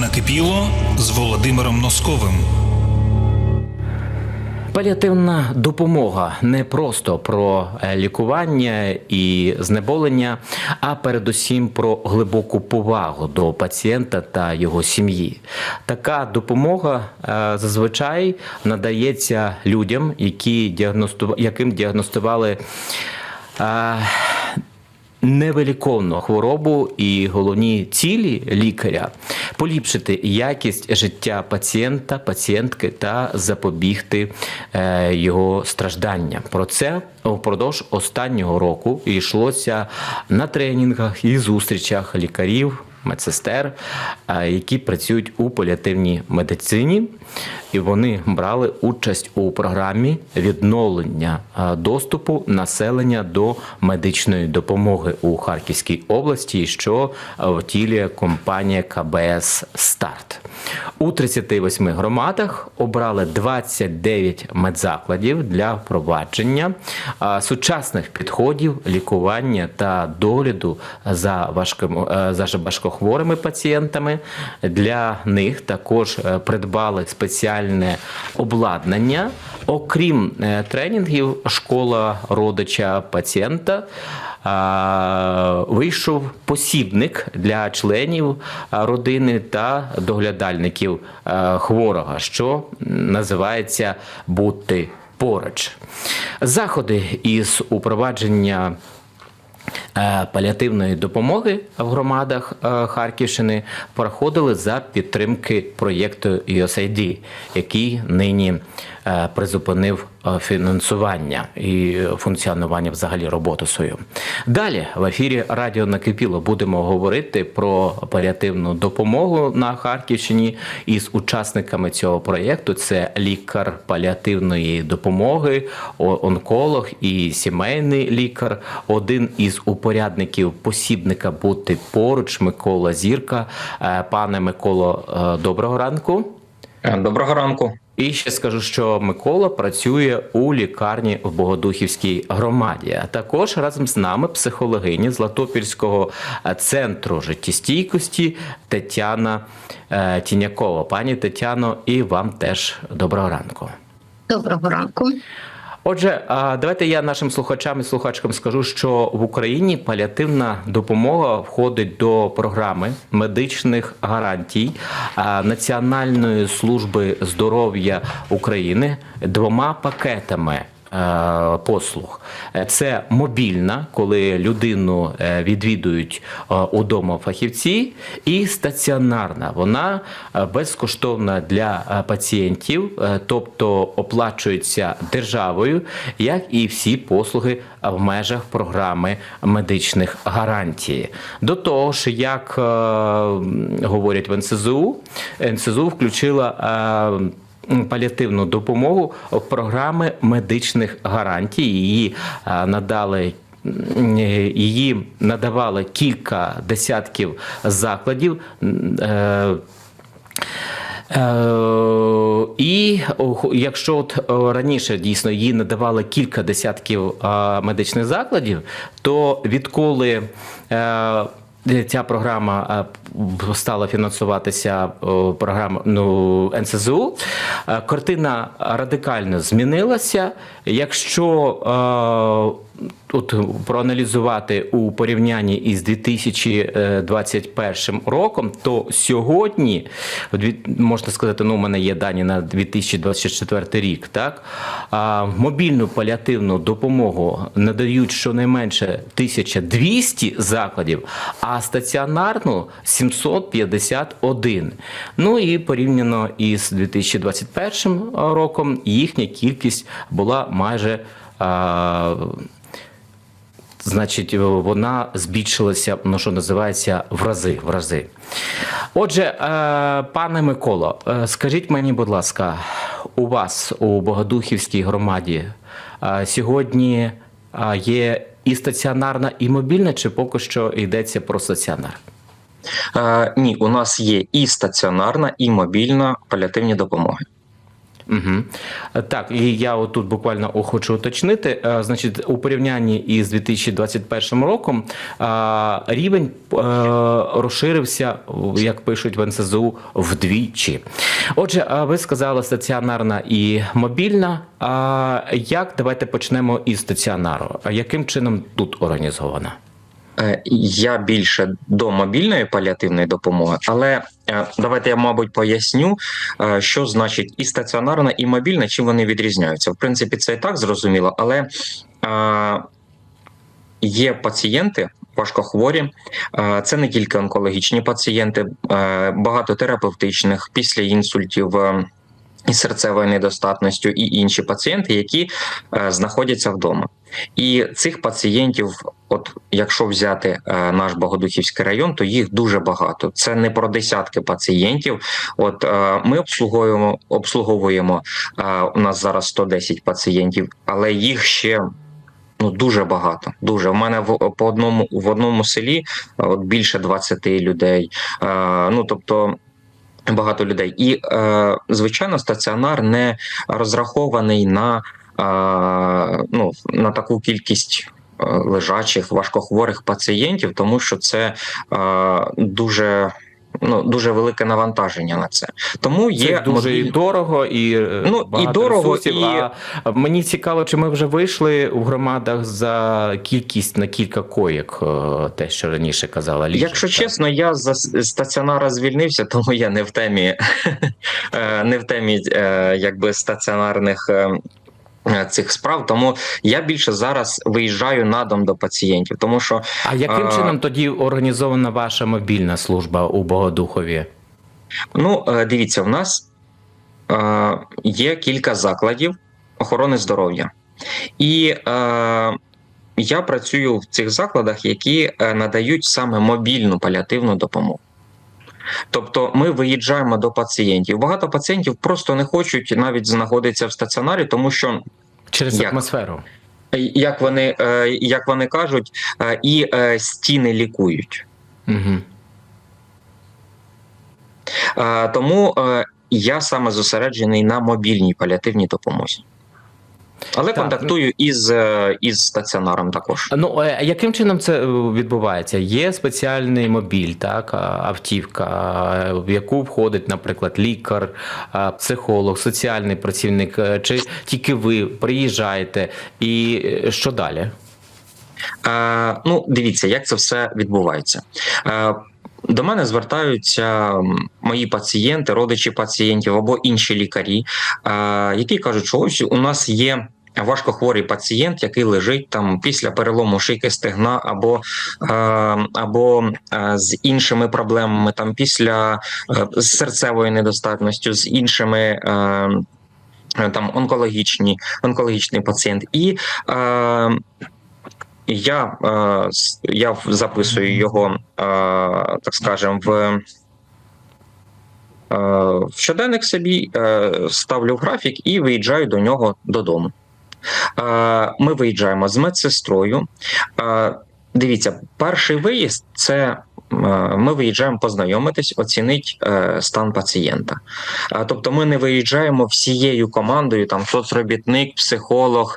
Накипіло з Володимиром Носковим. Паліативна допомога не просто про е, лікування і знеболення, а передусім про глибоку повагу до пацієнта та його сім'ї. Така допомога е, зазвичай надається людям, які діагносту... яким діагностували. Невиліковну хворобу і головні цілі лікаря поліпшити якість життя пацієнта, пацієнтки та запобігти е, його стражданням. Про це впродовж останнього року йшлося на тренінгах і зустрічах лікарів. Медсестер, е, які працюють у паліативній медицині, і вони брали участь у програмі відновлення е, доступу населення до медичної допомоги у Харківській області, що втілює компанія КБС Старт. У 38 громадах обрали 29 медзакладів для впровадження сучасних підходів лікування та догляду за важким е, за важкохворими пацієнтами. Для них також е, придбали спеціальне обладнання. Окрім е, тренінгів, школа родича пацієнта. Вийшов посібник для членів родини та доглядальників хворого, що називається бути поруч. Заходи із упровадження паліативної допомоги в громадах Харківщини проходили за підтримки проєкту USAID, який нині призупинив е, фінансування і функціонування взагалі роботу свою. Далі в ефірі Радіо Накипіло будемо говорити про паліативну допомогу на Харківщині із учасниками цього проєкту. Це лікар паліативної допомоги, онколог і сімейний лікар. Один із упорядників посібника бути поруч Микола Зірка. Е, Пане Миколо, е, доброго ранку. Е, Доброго ранку. І ще скажу, що Микола працює у лікарні в Богодухівській громаді. А також разом з нами психологиня Златопільського Латопільського центру життєстійкості Тетяна е, Тінякова. Пані Тетяно, і вам теж доброго ранку. Доброго ранку. Отже, давайте я нашим слухачам і слухачкам скажу, що в Україні паліативна допомога входить до програми медичних гарантій Національної служби здоров'я України двома пакетами. Е, Послуг Е, це мобільна, коли людину е, відвідують удома фахівці, і стаціонарна. Вона безкоштовна для пацієнтів, тобто оплачується державою, як і всі послуги в межах програми медичних гарантій. До того ж, як говорять в НСЗУ, НСЗУ включила. Паліативну допомогу програми медичних гарантій її надали її надавали кілька десятків закладів. е, Е, І якщо от е, раніше дійсно їй надавали кілька десятків медичних закладів, то відколи Ця програма стала фінансуватися о, програма ну, НСЗУ. е, Картина радикально змінилася. Якщо е, Тут проаналізувати у порівнянні із 2021 роком, то сьогодні можна сказати, ну у мене є дані на 2024 рік. Так а, мобільну паліативну допомогу надають щонайменше 1200 закладів, а стаціонарну 751. Ну і порівняно із 2021 роком їхня кількість була майже. А, Значить, вона збільшилася, ну що називається, в рази. В рази. Отже, е, пане Миколо, е, скажіть мені, будь ласка, у вас у Богодухівській громаді е, сьогодні є і стаціонарна, і мобільна, чи поки що йдеться про стаціонар? Ні, у нас є і стаціонарна, і мобільна паліативні допомоги. Угу. Так, і я отут буквально хочу уточнити. Е, Значить, у порівнянні із 2021 роком е, рівень е, розширився, як пишуть в НСЗУ, вдвічі. Отже, ви сказали стаціонарна і мобільна. Як давайте почнемо із стаціонару? Яким чином тут організована? Е, Я більше до мобільної паліативної допомоги, але е, давайте я, мабуть, поясню, е, що значить і стаціонарна, і мобільна, чим вони відрізняються. В принципі, це і так зрозуміло, але є пацієнти. Важкохворі, це не тільки онкологічні пацієнти, багато терапевтичних після інсультів е, і серцевою недостатністю, і інші пацієнти, які е, знаходяться вдома. І цих пацієнтів, от якщо взяти е, наш Богодухівський район, то їх дуже багато. Це не про десятки пацієнтів. От е, ми обслуговуємо, обслуговуємо е, у нас зараз 110 пацієнтів, але їх ще. Ну дуже багато. Дуже У мене в по одному в одному селі е, от більше 20 людей. Е, ну тобто багато людей. І е, звичайно, стаціонар не розрахований на, е, ну, на таку кількість. е, Лежачих важкохворих пацієнтів, тому що це е, дуже ну дуже велике навантаження на це. Тому є Це дуже і дорого, і е, Ну, і дорого, ресурсів. і- А мені цікаво, чи ми вже вийшли у громадах за кількість на кілька коєк, е, те, що раніше казала Ліжа. Якщо чесно, я за стаціонара звільнився, тому я не в темі, е, не в темі якби стаціонарних. Е, е, Цих справ, тому я більше зараз виїжджаю на дом до пацієнтів, тому що А яким А- чином тоді організована ваша мобільна служба у Богодухові? ну е, дивіться, в нас е, є кілька закладів охорони здоров'я, і е, я працюю в цих закладах, які е, надають саме мобільну паліативну допомогу. Тобто ми виїжджаємо до пацієнтів. Багато пацієнтів просто не хочуть навіть знаходитися в стаціонарі, тому що Через Як? атмосферу. е, як вони, е, як вони кажуть, е, і стіни лікують. Угу. Тому я саме зосереджений на мобільній паліативній допомозі. Але Так, контактую із, е, із стаціонаром також. Ну е, яким чином це е, відбувається? Є спеціальний мобіль, так автівка, в яку входить, наприклад, лікар, психолог, соціальний працівник, чи тільки ви приїжджаєте, і що далі? Е, ну, дивіться, як це все відбувається. Е, до мене звертаються мої пацієнти, родичі пацієнтів або інші лікарі, е, які кажуть, що ось у нас є. Важкохворий пацієнт, який лежить там після перелому шийки стегна, або е, або е, з іншими проблемами, там після з серцевою недостатністю, з іншими там онкологічні, онкологічний пацієнт. І я, е, я записую його, е, так скажем, в, е, в щоденник собі, ставлю графік і виїжджаю до нього додому. Ми виїжджаємо з медсестрою. Дивіться, перший виїзд це. Ми виїжджаємо познайомитись, оцінити стан пацієнта. Тобто, ми не виїжджаємо всією командою, там соцробітник, психолог,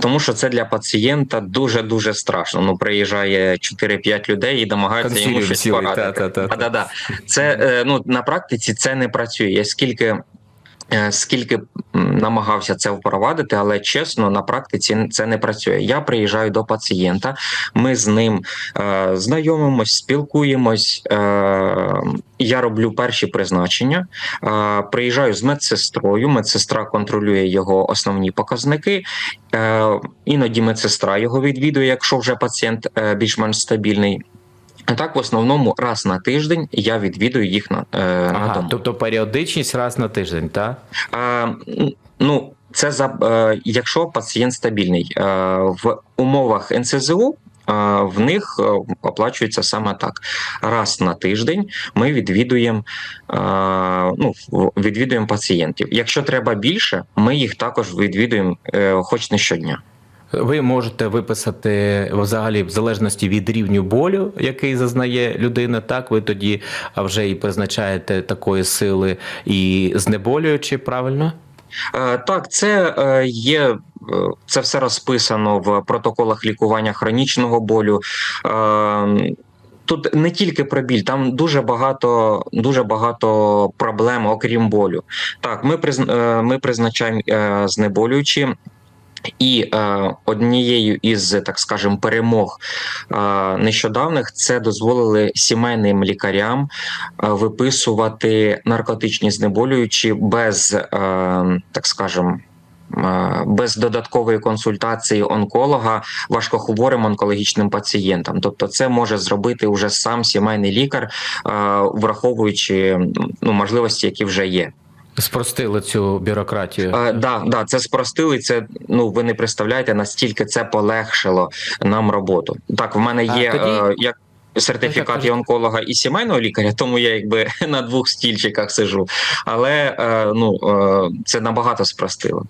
тому що це для пацієнта дуже дуже страшно. Ну приїжджає 4-5 людей і намагаються йому щось порадити. та-та-та. А, да, да. Це е, ну на практиці це не працює. Я скільки. е, Скільки намагався це впровадити, але чесно, на практиці це не працює. Я приїжджаю до пацієнта, ми з ним е, знайомимось, спілкуємось. Е, я роблю перші призначення. Е, приїжджаю з медсестрою. Медсестра контролює його основні показники. Е, іноді медсестра його відвідує, якщо вже пацієнт е, більш-менш стабільний. А Так, в основному раз на тиждень я відвідую їх на, е, на дому. тобто періодичність раз на тиждень, так? А, ну, це за е, якщо пацієнт стабільний е, в умовах НСЗУ. е, В них е, оплачується саме так. Раз на тиждень ми відвідуємо, е, ну, відвідуємо пацієнтів. Якщо треба більше, ми їх також відвідуємо, хоч не щодня. Ви можете виписати взагалі в залежності від рівню болю, який зазнає людина. Так, ви тоді вже і призначаєте такої сили і знеболюючи, правильно? Е, Так, це е, є. е, Це все розписано в протоколах лікування хронічного болю. Тут не тільки про біль, там дуже багато, дуже багато проблем, окрім болю. Так, ми призначаємо знеболюючі. І е, однією із, так скажемо, перемог е, нещодавних це дозволили сімейним лікарям е, виписувати наркотичні знеболюючі без, е, так скажемо, е, без додаткової консультації онколога важкохворим онкологічним пацієнтам. Тобто, це може зробити вже сам сімейний лікар, е, враховуючи ну, можливості, які вже є. Спростили цю бюрократію. Е, да, да, це спростили. Це ну ви не представляєте, наскільки це полегшило нам роботу. Так, в мене А є тоді- е, як. Сертифікат так, онколога і сімейного лікаря, тому я якби на двох стільчиках сижу. Але е, ну е, це набагато спростило.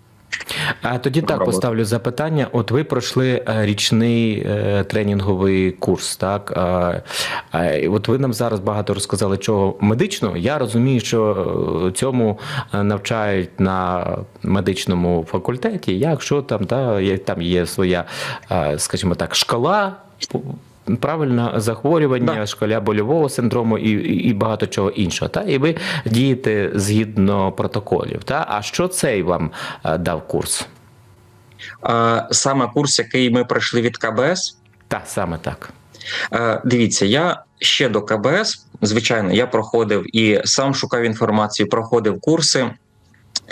А тоді так поставлю запитання. От ви пройшли е, річний е, тренінговий курс, так? От ви нам зараз багато розказали, чого медичного. Я розумію, що е, цьому навчають на медичному факультеті. Якщо там, та, там є своя, скажімо так, шкала. Правильно, захворювання, Да. шкаля больового синдрому і, і багато чого іншого. Та? І ви дієте згідно протоколів. Та? А що цей вам е, дав курс? Саме курс, який ми пройшли від КБС, Так, саме так. Е, Дивіться, я ще до КБС, звичайно, я проходив і сам шукав інформацію, проходив курси.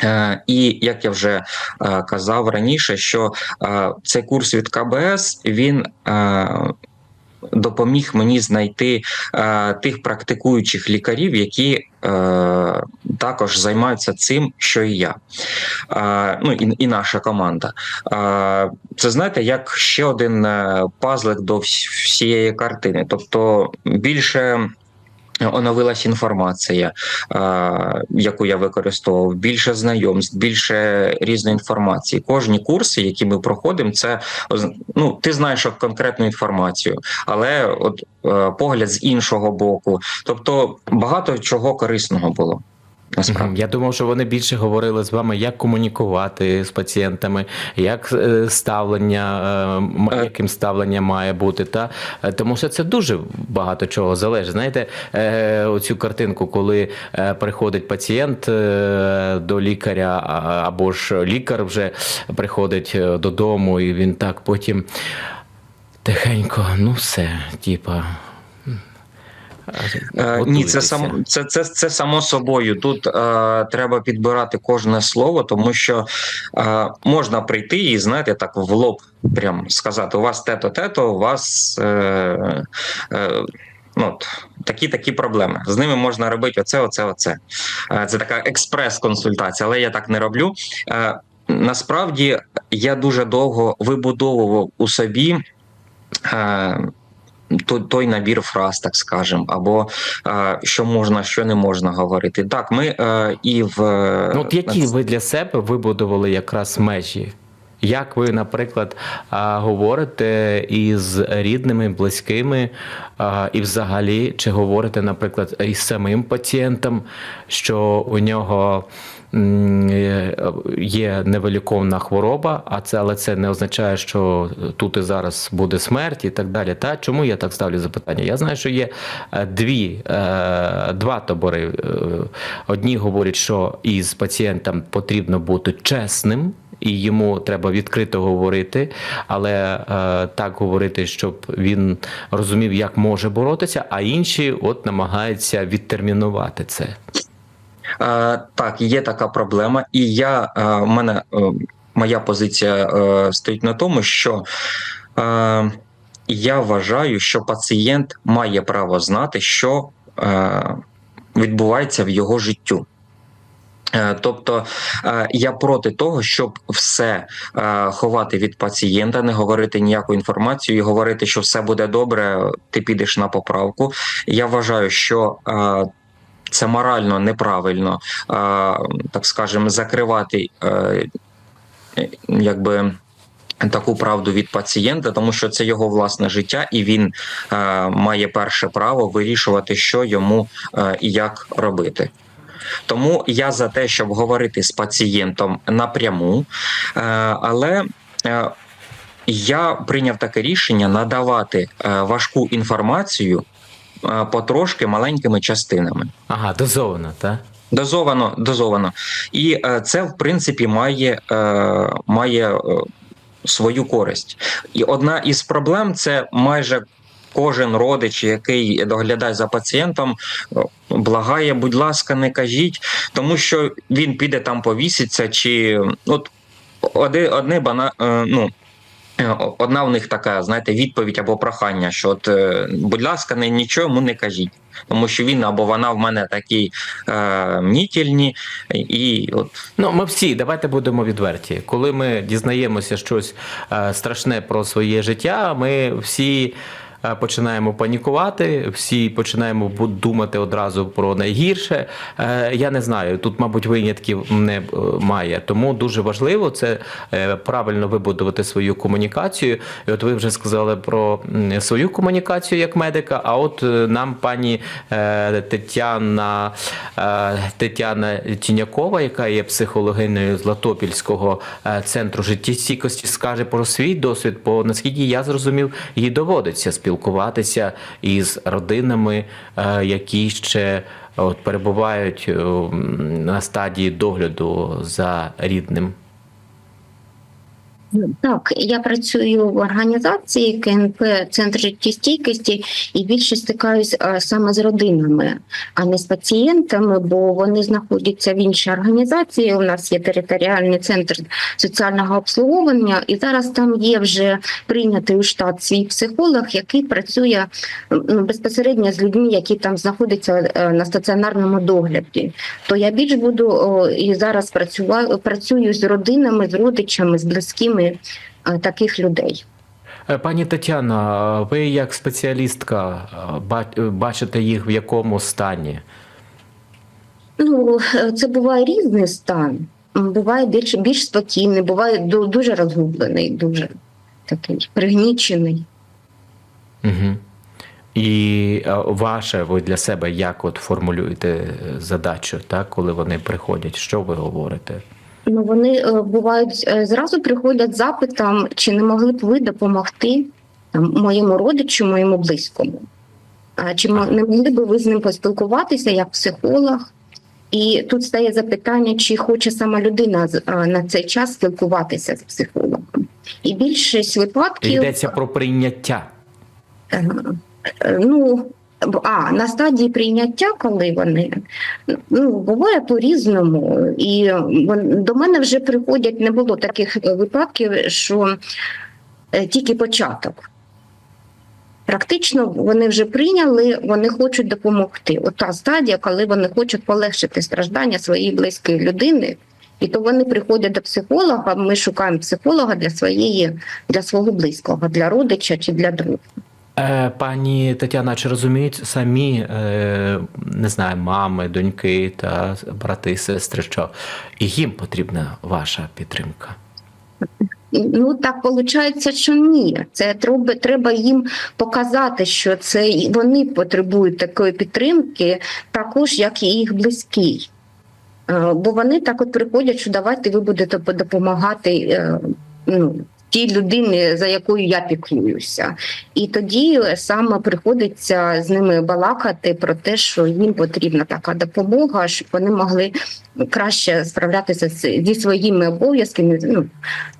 Е, І як я вже казав раніше, що цей курс від КБС він допоміг мені знайти е, тих практикуючих лікарів, які е, також займаються цим, що і я. Е, ну і, і наша команда. Е, це знаєте, як ще один е, пазлик до всієї картини. Тобто більше. Оновилась інформація, е, яку я використовував, більше знайомств, більше різної інформації. Кожні курси, які ми проходимо, це ну ти знаєш конкретну інформацію, але от е, погляд з іншого боку. Тобто багато чого корисного було. Насправді. Я думав, що вони більше говорили з вами, як комунікувати з пацієнтами, як е, ставлення, е, Е. яким ставлення має бути. Та? Тому що це дуже багато чого залежить. Знаєте, оцю картинку, коли приходить пацієнт до лікаря, або ж лікар вже приходить додому, і він так потім тихенько, ну все, типа. Е, Ні, це само це, це, це само собою. Тут е, треба підбирати кожне слово, тому що е, можна прийти і знаєте, так в лоб прям сказати: у вас те-то, те-то, у вас е, е, ну, такі такі проблеми. З ними можна робити оце, оце, оце. Е, це така експрес-консультація, але я так не роблю. Е, насправді я дуже довго вибудовував у собі. Е, той, той набір фраз, так скажем, або е, що можна, що не можна говорити. Так, ми е, і в Ну, от які ви для себе вибудували якраз межі? Як ви, наприклад, говорите із рідними, близькими, і взагалі, чи говорите, наприклад, із самим пацієнтом, що у нього є невиліковна хвороба, а це але це не означає, що тут і зараз буде смерть і так далі. Та чому я так ставлю запитання? Я знаю, що є е, дві, е, два табори. Е, Одні говорять, що із пацієнтом потрібно бути чесним. І йому треба відкрито говорити, але е, так говорити, щоб він розумів, як може боротися, а інші от намагаються відтермінувати це. Е, так, є така проблема, і я е, в мене моя позиція стоїть на тому, що я вважаю, що пацієнт має право знати, що відбувається в його життю. Е, Тобто е, я проти того, щоб все е, ховати від пацієнта, не говорити ніяку інформацію і говорити, що все буде добре, ти підеш на поправку. Я вважаю, що це морально неправильно, так скажемо, закривати якби. Таку правду від пацієнта, тому що це його власне життя, і він е, має перше право вирішувати, що йому і як робити. Тому я за те, щоб говорити з пацієнтом напряму, е, але е, я прийняв таке рішення надавати е, важку інформацію потрошки маленькими частинами. Ага, дозовано, так? Дозовано, дозовано. І це, в принципі, має, має свою користь. І одна із проблем це майже кожен родич, який доглядає за пацієнтом, благає, будь ласка, не кажіть, тому що він піде там повіситься, чи от одне, одне бана, е, ну. е, Одна в них така, знаєте, відповідь або прохання, що от, е, будь ласка, не нічого йому не кажіть, тому що він або вона в мене такі е, мнітельні, і от Ну, ми всі, давайте будемо відверті. Коли ми дізнаємося щось е, страшне про своє життя, ми всі. Е, Починаємо панікувати, всі починаємо думати одразу про найгірше. Е, Я не знаю, тут, мабуть, винятків не е, має. Тому дуже важливо це правильно вибудувати свою комунікацію. І от ви вже сказали про свою комунікацію як медика. А от нам пані Тетяна Тетяна Тінякова, яка є психологиною з Латопільського центру життєстійкості, скаже про свій досвід. Бо наскільки я зрозумів, їй доводиться спілкуватися із родинами, е, які ще от перебувають е, на стадії догляду за рідним. Так, я працюю в організації КНП Центр життєстійкості і більше стикаюсь е, саме з родинами, а не з пацієнтами, бо вони знаходяться в іншій організації. У нас є територіальний центр соціального обслуговування, і зараз там є вже прийнятий у штат свій психолог, який працює ну, безпосередньо з людьми, які там знаходяться е, на стаціонарному догляді. То я більш буду і зараз працюваю, працюю з родинами, з родичами, з близькими е, таких людей. Е, Пані Тетяна, ви як спеціалістка е, ба- е, бачите їх в якому стані? Ну е, це буває різний стан. Буває більш більш спокійний, буває дуже розгублений, дуже такий пригнічений. Угу. І е, ваше, ви для себе як от формулюєте е, задачу, так, коли вони приходять? Що ви говорите? Ну вони е, бувають е, зразу приходять запитом, чи не могли б ви допомогти там моєму родичу, моєму близькому. Чи не могли б ви з ним поспілкуватися як психолог? І тут стає запитання, чи хоче сама людина на цей час спілкуватися з психологом. І більшість випадків Йдеться про прийняття. Е, Ну, а на стадії прийняття, коли вони ну буває по-різному, і до мене вже приходять. Не було таких е, випадків, що е, тільки початок. Практично вони вже прийняли, вони хочуть допомогти. От та стадія, коли вони хочуть полегшити страждання своєї близької людини. І то вони приходять до психолога. Ми шукаємо психолога для своєї, для свого близького, для родича чи для друга. Е, Пані Тетяна, чи розуміють самі, е, не знаю, мами, доньки та брати, сестри, що і їм потрібна ваша підтримка? Ну так виходить, що ні. Це треба, треба їм показати, що це вони потребують такої підтримки, також як і їх близькі. Е, Бо вони так от приходять, що давайте ви будете допомагати ну, тій людині, за якою я піклуюся. І тоді саме приходиться з ними балакати про те, що їм потрібна така допомога, щоб вони могли краще справлятися зі своїми обов'язками, ну,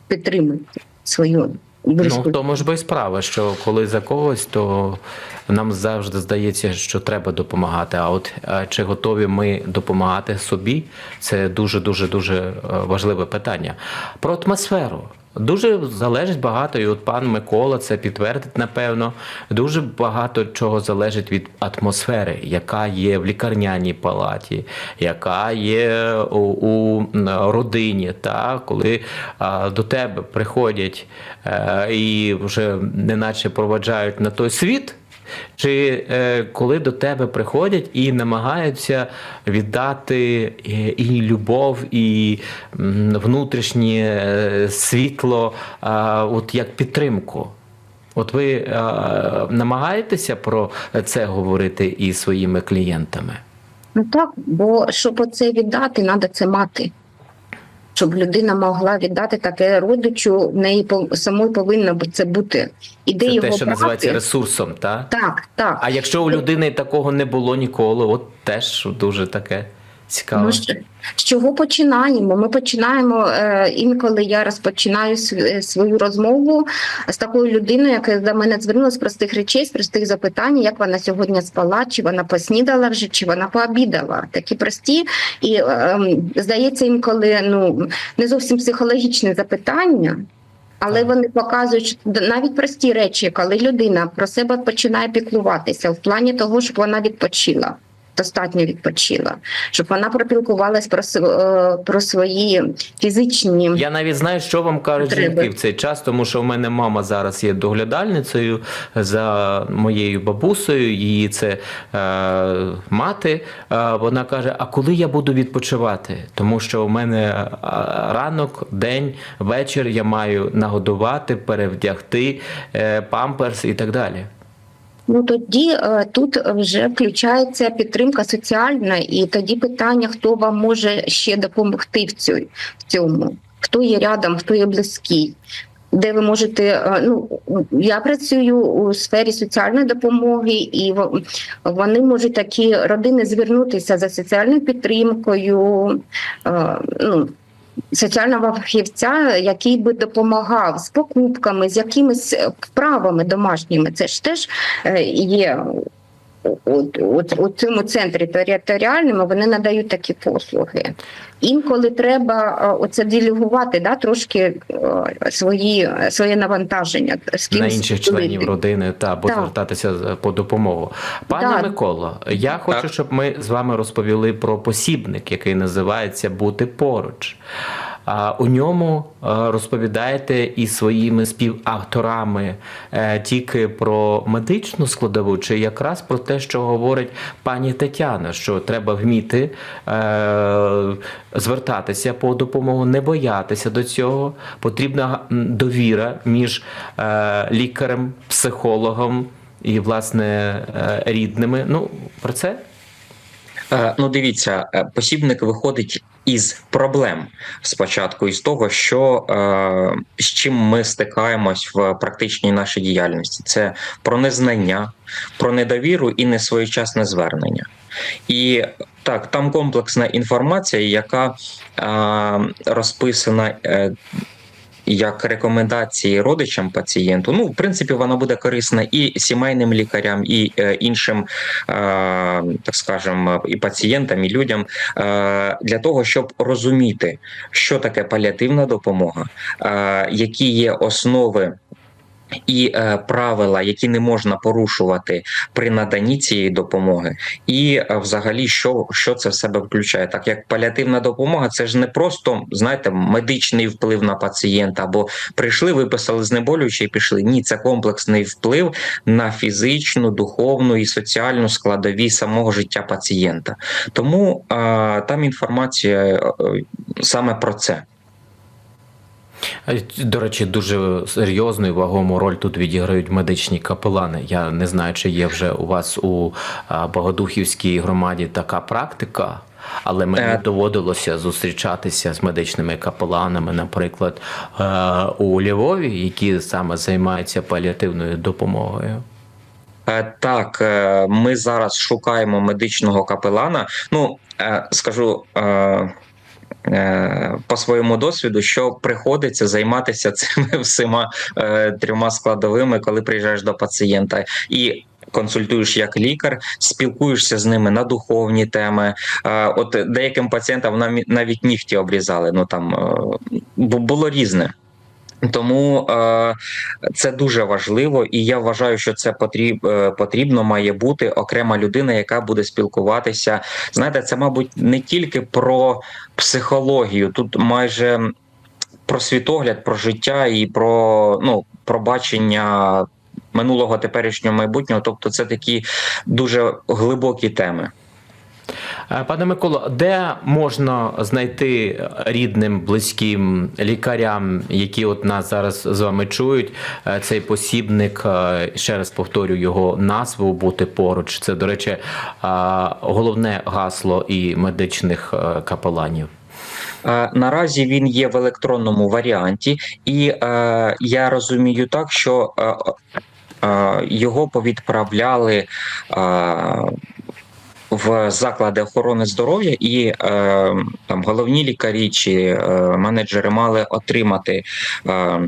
підтримують свою. Ну, в тому ж бо й справа, що коли за когось, то нам завжди здається, що треба допомагати. А от е, чи готові ми допомагати собі, це дуже дуже дуже е, важливе питання. Про атмосферу. Дуже залежить багато, і от пан Микола це підтвердить, напевно. Дуже багато чого залежить від атмосфери, яка є в лікарняній палаті, яка є у, у родині. Та? Коли а, до тебе приходять а, і вже неначе проваджають на той світ. Чи е, коли до тебе приходять і намагаються віддати е, і любов, і внутрішнє е, світло, а, от як підтримку? От ви е, намагаєтеся про це говорити із своїми клієнтами? Ну так, бо щоб оце віддати, треба це мати. Щоб людина могла віддати таке родичу, в неї самої повинно це бути. І де Це його те, що брати? називається ресурсом, так? Так, так. А якщо у людини такого не було ніколи, от теж дуже таке цікаве. Ну, що- з чого починаємо? Ми починаємо е, інколи я розпочинаю е, свою розмову з такою людиною, яка до мене звернулася з простих речей, з простих запитань, як вона сьогодні спала, чи вона поснідала вже, чи вона пообідала. Такі прості і е, ем, здається, інколи ну не зовсім психологічне запитання. Але вони показують що навіть прості речі, коли людина про себе починає піклуватися в плані того, щоб вона відпочила, достатньо відпочила, щоб вона пропілкувалась про, е, про свої фізичні Я навіть знаю, що вам кажуть Потреби. жінки в цей час, тому що в мене мама зараз є доглядальницею за моєю бабусею, її це е, мати. Е, вона каже: А коли я буду відпочивати? Тому що в мене е, ранок, день, вечір я маю нагодувати, перевдягти, е, памперс і так далі. Ну тоді е, тут вже включається підтримка соціальна, і тоді питання, хто вам може ще допомогти в цю- в цьому, хто є рядом, хто є близький. Де ви можете, е, ну я працюю у сфері соціальної допомоги, і вони можуть такі родини звернутися за соціальною підтримкою. е, Ну, соціального фахівця, який би допомагав з покупками, з якимись е, вправами домашніми. Це ж теж е, є у, у, у цьому центрі територіальному, вони надають такі послуги. Інколи треба е, оце делегувати, да, трошки е, свої, своє навантаження з на інших членів родини та або звертатися по допомогу. Пане Так. Миколо, я хочу, щоб ми з вами розповіли про посібник, який називається Бути поруч. У ньому е, розповідаєте і своїми співавторами е, тільки про медичну складову, чи якраз про те, що говорить пані Тетяна, що треба вміти е, звертатися по допомогу, не боятися до цього. Потрібна довіра між лікарем, психологом і, власне, рідними. Ну, про це Ну, дивіться, посібник виходить із проблем спочатку, із того, що е, з чим ми стикаємось в практичній нашій діяльності. Це про незнання, про недовіру і несвоєчасне звернення. І так, там комплексна інформація, яка е, розписана. Е, як рекомендації родичам пацієнту, ну в принципі, вона буде корисна і сімейним лікарям, і е, іншим, е, так скажемо, і пацієнтам, і людям е, для того, щоб розуміти, що таке паліативна допомога, які є основи. І е, правила, які не можна порушувати при наданні цієї допомоги, і е, взагалі, що, що це в себе включає, так як паліативна допомога, це ж не просто знаєте, медичний вплив на пацієнта, або прийшли, виписали знеболюючі і пішли. Ні, це комплексний вплив на фізичну, духовну і соціальну складові самого життя пацієнта. Тому е, там інформація е, саме про це. Е, До речі, дуже серйозну і вагому роль тут відіграють медичні капелани. Я не знаю, чи є вже у вас у Богодухівській громаді така практика. Але мені Е. доводилося зустрічатися з медичними капеланами, наприклад, е, у Львові, які саме займаються паліативною допомогою. Е, Так, е, ми зараз шукаємо медичного капелана. Ну, е, скажу. Е, По своєму досвіду, що приходиться займатися цими всіма е, трьома складовими, коли приїжджаєш до пацієнта, і консультуєш як лікар, спілкуєшся з ними на духовні теми. Е, От деяким пацієнтам навіть нігті обрізали. Ну там було різне. Тому е, це дуже важливо, і я вважаю, що це потріб, е, потрібно має бути окрема людина, яка буде спілкуватися. Знаєте, це, мабуть, не тільки про психологію, тут майже про світогляд, про життя і про ну, про бачення минулого, теперішнього, майбутнього. Тобто, це такі дуже глибокі теми. Е, Пане Миколо, де можна знайти рідним, близьким лікарям, які от нас зараз з вами чують, е, цей посібник, е, ще раз повторю його назву бути поруч. Це, до речі, головне гасло і медичних капеланів. Наразі він є в електронному варіанті, і е, я розумію так, що е, е, його повідправляли е, в заклади охорони здоров'я, і е, там головні лікарі чи е, менеджери мали отримати. Е,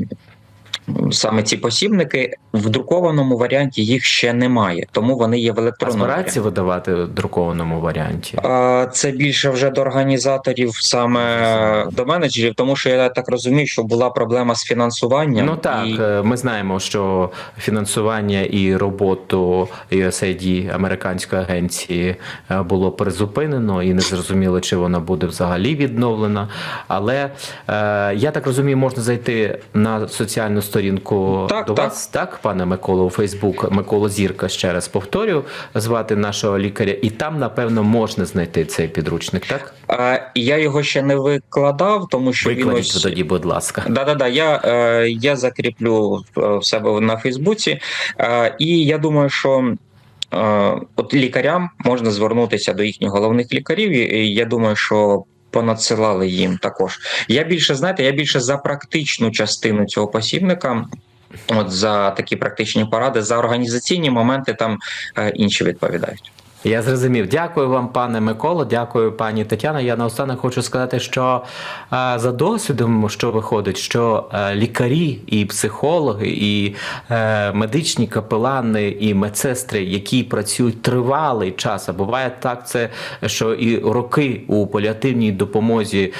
Саме ці посібники в друкованому варіанті їх ще немає, тому вони є в електронному варіанті. збирається видавати в друкованому варіанті? А, Це більше вже до організаторів, саме до менеджерів, тому що я так розумію, що була проблема з фінансуванням. Ну так, і е, ми знаємо, що фінансування і роботу USAID, американської агенції, е, було призупинено і не зрозуміло, чи вона буде взагалі відновлена. Але е, я так розумію, можна зайти на соціальну сторінку Так, до так. вас, так, пане Миколо, у Фейсбук Микола Зірка, ще раз повторю, звати нашого лікаря, і там, напевно, можна знайти цей підручник, так? а, я його ще не викладав, тому що він ось тоді, будь ласка. Да, да, да. Я, е, я закріплю в себе на Фейсбуці, е, і я думаю, що. е, От лікарям можна звернутися до їхніх головних лікарів, і я думаю, що понадсилали їм також. Я більше знаєте, я більше за практичну частину цього посібника. От за такі практичні поради, за організаційні моменти там е, інші відповідають. Я зрозумів. Дякую вам, пане Миколо. Дякую, пані Тетяна. Я наостанок хочу сказати, що е, за досвідом, що виходить, що е, лікарі і психологи, і е, медичні капелани, і медсестри, які працюють тривалий час, а буває так, це що і роки у паліативній допомозі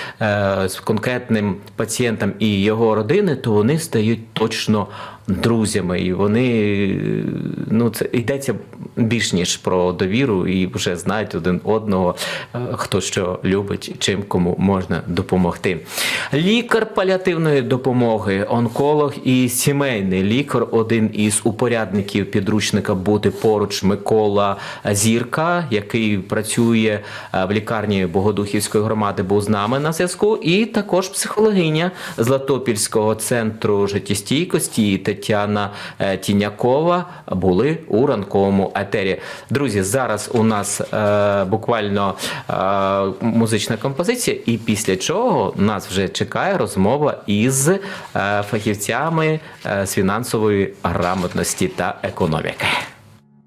з конкретним пацієнтом і його родини, то вони стають точно друзями, і вони ну це йдеться більш ніж про довіру, і вже знають один одного, е, хто що любить, чим кому можна допомогти. Лікар паліативної допомоги, онколог і сімейний лікар, один із упорядників підручника бути поруч Микола Зірка, який працює е, в лікарні Богодухівської громади, був з нами на зв'язку, і також психологиня з Латопільського центру життєстійкості Тетяна е, Тінякова були у ранковому етері. Друзі, зараз у нас е, буквально е, музична композиція, і після чого нас вже чекає розмова із е, фахівцями е, з фінансової грамотності та економіки.